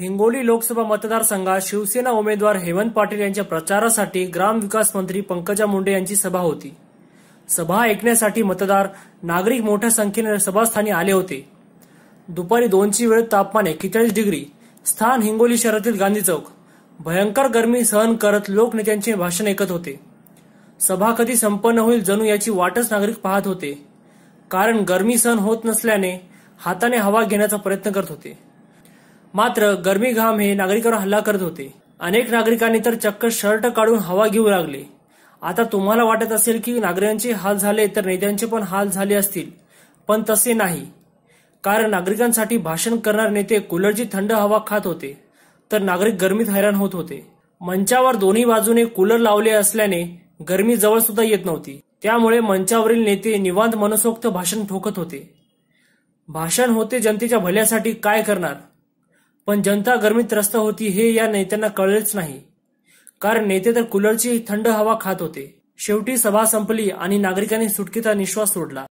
हिंगोली लोकसभा मतदारसंघात शिवसेना उमेदवार हेमंत पाटील यांच्या प्रचारासाठी ग्रामविकास मंत्री पंकजा मुंडे यांची सभा होती. सभा ऐकण्यासाठी मतदार नागरिक मोठ्या संख्येने सभास्थानी आले होते. दुपारी दोनची वेळ तापमान एक्केचाळीस डिग्री स्थान हिंगोली शहरातील गांधी चौक. भयंकर गर्मी सहन करत लोकनेत्यांचे भाषण ऐकत होते. सभा कधी संपन्न होईल जणू याची वाटच नागरिक पाहत होते. कारण गर्मी सहन होत नसल्याने हाताने हवा घेण्याचा प्रयत्न करत होते. मात्र गरमी घाम हे नागरिकांवर हल्ला करत होते. अनेक नागरिकांनी तर चक्क शर्ट काढून हवा घेऊ लागले. आता तुम्हाला वाटत असेल की नागरिकांचे हाल झाले तर नेत्यांचे पण हाल झाले असतील पण तसे नाही. कारण नागरिकांसाठी भाषण करणारे नेते कूलरची थंड हवा खात होते तर नागरिक गरमीत हैराण होत होते. मंचावर दोन्ही बाजूने कूलर लावले असल्याने गरमी जवळ सुद्धा येत नव्हती. त्यामुळे मंचावरील नेते निवांत मनसोक्त भाषण ठोकत होते. भाषण होते जनतेच्या भल्यासाठी काय करणार? पण जनता गर्मीत त्रस्त होती हे या नेत्यांना कळलेच नाही. कारण नेते तर कूलरची थंड हवा खात होते. शेवटी सभा संपली आणि नागरिकांनी सुटकेचा निश्वास सोडला.